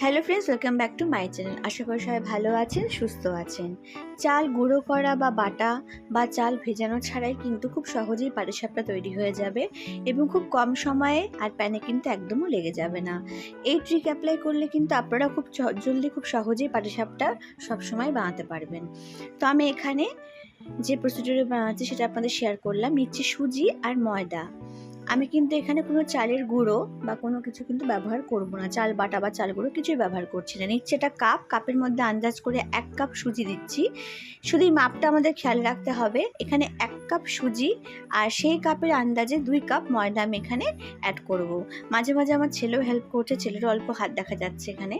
Hello friends welcome back to my channel আশা করি সবাই ভালো আছেন, সুস্থ আছেন। চাল গুঁড়ো করা বা বাটা বা চাল ভেজানো ছাড়াই কিন্তু খুব সহজেই পাটিসাপটা তৈরি হয়ে যাবে এবং খুব কম সময়ে আর প্যানে কিন্তু একদমও লেগে যাবে না। এই ট্রিক অ্যাপ্লাই করলে কিন্তু আপনারা খুব জলদি খুব সহজেই পাটিসাপটা সবসময় বানাতে পারবেন। তো আমি এখানে যে প্রসিডিউরে বানাচ্ছি সেটা আপনাদের শেয়ার করলাম। নিচ্ছি সুজি আর ময়দা। আমি কিন্তু এখানে কোনো চালের গুঁড়ো বা কোনো কিছু কিন্তু ব্যবহার করব না। চাল বাটা বা চাল গুঁড়ো কিছুই ব্যবহার করছি না। নিচ্ছে এটা কাপ, কাপের মধ্যে আন্দাজ করে এক কাপ সুজি দিচ্ছি। শুধু মাপটা আমাদের খেয়াল রাখতে হবে। এখানে এক কাপ সুজি আর সেই কাপের আন্দাজে দুই কাপ ময়দা আমি এখানে অ্যাড করব। মাঝে মাঝে আমার ছেলেও হেল্প করছে ছেলের অল্প হাত দেখা যাচ্ছে এখানে।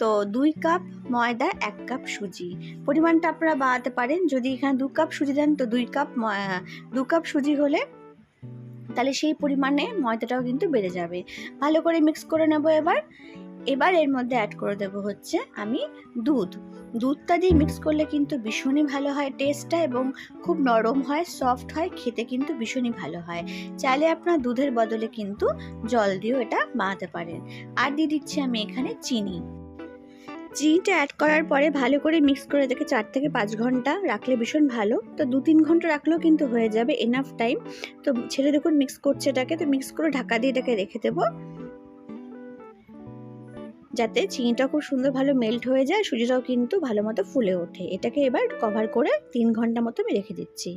তো দুই কাপ ময়দা, এক কাপ সুজি। পরিমাণটা আপনারা বাড়াতে পারেন। যদি এখানে দু কাপ সুজি দেন, তো দুই কাপ দু কাপ সুজি হলে তাহলে সেই পরিমাণে ময়দাটাও কিন্তু বেড়ে যাবে। ভালো করে মিক্স করে নেব এবার। এবার এর মধ্যে অ্যাড করে দেবো হচ্ছে আমি দুধ। দুধটা দিয়ে মিক্স করলে কিন্তু ভীষণই ভালো হয় টেস্টটা এবং খুব নরম হয় সফট হয়, খেতে কিন্তু ভীষণই ভালো হয়। চাইলে আপনার দুধের বদলে কিন্তু জল দিয়েও এটা বানাতে পারেন। আর দিয়ে দিচ্ছি আমি এখানে চিনি। চিনিটা অ্যাড করার পরে ভালো করে মিক্স করে দেখে চার থেকে পাঁচ ঘণ্টা রাখলে ভীষণ ভালো। তো দু তিন ঘণ্টা রাখলেও কিন্তু হয়ে যাবে এনাফ টাইম তো ছেলে দেখুন মিক্স করছে এটাকে, তো মিক্স করে ঢাকা দিয়ে এটাকে রেখে দেবো। যাতে চিনিটা খুব সুন্দর ভালো মেল্ট হয়ে যায়, সুজিটাও কিন্তু ভালো মতো ফুলে ওঠে। এটাকে এবার কভার করে তিন ঘণ্টা মতো আমি রেখে দিচ্ছি।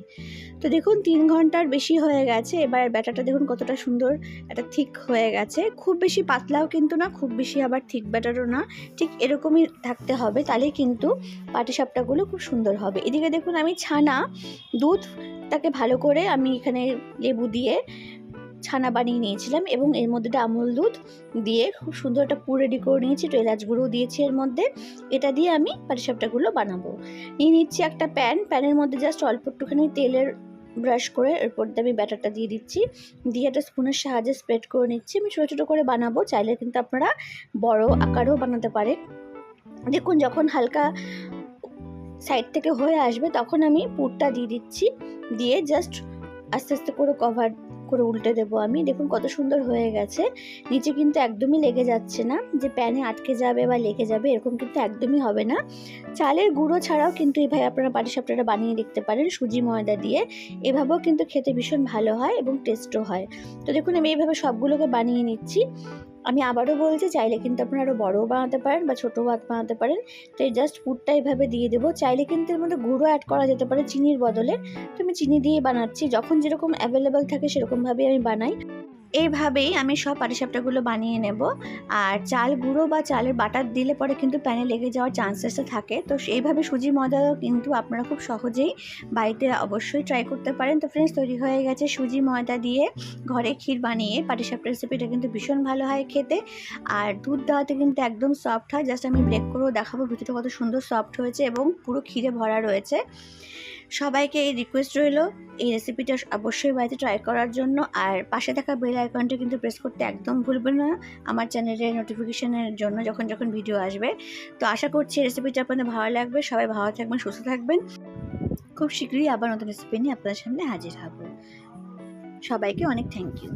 তো দেখুন, তিন ঘণ্টার বেশি হয়ে গেছে। এবার ব্যাটারটা দেখুন কতটা সুন্দর, একটা থিক হয়ে গেছে। খুব বেশি পাতলাও কিন্তু না, খুব বেশি আবার থিক ব্যাটারও না। ঠিক এরকমই থাকতে হবে, তাহলেই কিন্তু পাটিসাপটাগুলো খুব সুন্দর হবে। এদিকে দেখুন আমি ছানা দুধটাকে ভালো করে আমি এখানে লেবু দিয়ে ছানা বানিয়ে নিয়েছিলাম এবং এর মধ্যে আমুল দুধ দিয়ে খুব সুন্দর একটা পুর রেডি করে নিয়েছি, একটু এলাচ গুঁড়ো দিয়েছি এর মধ্যে। এটা দিয়ে আমি পাটিসাপটাগুলো বানাবো। নিয়ে নিচ্ছি একটা প্যান প্যানের মধ্যে জাস্ট অল্প একটুখানি তেলের ব্রাশ করে এরপর দিয়ে আমি ব্যাটারটা দিয়ে দিচ্ছি। দিয়ে একটা স্পুনের সাহায্যে স্প্রেড করে নিচ্ছি। আমি ছোটো ছোটো করে বানাবো, চাইলে কিন্তু আপনারা বড় আকারেও বানাতে পারেন। দেখুন, যখন হালকা সাইড থেকে হয়ে আসবে, তখন আমি পুরটা দিয়ে দিচ্ছি। দিয়ে জাস্ট আস্তে আস্তে করে কভার করে উল্টে দেবো আমি। দেখুন কত সুন্দর হয়ে গেছে। নিচে কিন্তু একদমই লেগে যাচ্ছে না। যে প্যানে আটকে যাবে বা লেগে যাবে এরকম কিন্তু একদমই হবে না। চালের গুঁড়ো ছাড়াও কিন্তু এইভাবে আপনারা পাটিসাপটাটা বানিয়ে দেখতে পারেন সুজি ময়দা দিয়ে। এভাবেও কিন্তু খেতে ভীষণ ভালো হয় এবং টেস্টও হয়। তো দেখুন আমি এইভাবে সবগুলোকে বানিয়ে নিচ্ছি। আমি আবারও বলছি, চাইলে কিন্তু আপনারা আরও বড়ও বানাতে পারেন বা ছোটো ভাত বানাতে পারেন। তো এই জাস্ট পুরটা এভাবে দিয়ে দেবো। চাইলে কিন্তু এর মধ্যে গুঁড়ো অ্যাড করা যেতে পারে চিনির বদলে। তো আমি চিনি দিয়ে বানাচ্ছি। যখন যেরকম অ্যাভেলেবেল থাকে সেরকমভাবেই আমি বানাই। এইভাবেই আমি সব পাটিসাপটাগুলো বানিয়ে নেব। আর চাল গুঁড়ো বা চালের বাটার দিলে পরে কিন্তু প্যানে লেগে যাওয়ার চান্সেসটা থাকে। তো এইভাবে সুজি ময়দাও কিন্তু আপনারা খুব সহজেই বাড়িতে অবশ্যই ট্রাই করতে পারেন। তো ফ্রেন্ডস তৈরি হয়ে গেছে সুজি ময়দা দিয়ে ঘরে ক্ষীর বানিয়ে। পাটিসাপটা রেসিপিটা কিন্তু ভীষণ ভালো হয় খেতে। আর দুধ দেওয়াতে কিন্তু একদম সফট হয়। জাস্ট আমি ব্রেক করেও দেখাবো। ভিতরে কত সুন্দর সফট হয়েছে এবং পুরো ক্ষীরে ভরা রয়েছে। সবাইকে এই রিকোয়েস্ট রইল। এই রেসিপিটা অবশ্যই বাড়িতে ট্রাই করার জন্য। আর পাশে থাকা বেল আইকনটা কিন্তু প্রেস করতে একদম ভুলবেন না। আমার চ্যানেলের নোটিফিকেশনের জন্য যখন যখন ভিডিও আসবে। তো আশা করছি রেসিপিটা আপনাদের ভালো লাগবে। সবাই ভালো থাকবেন, সুস্থ থাকবেন। খুব শীঘ্রই আবার নতুন রেসিপি নিয়ে আপনাদের সামনে হাজির হব। সবাইকে অনেক থ্যাংক ইউ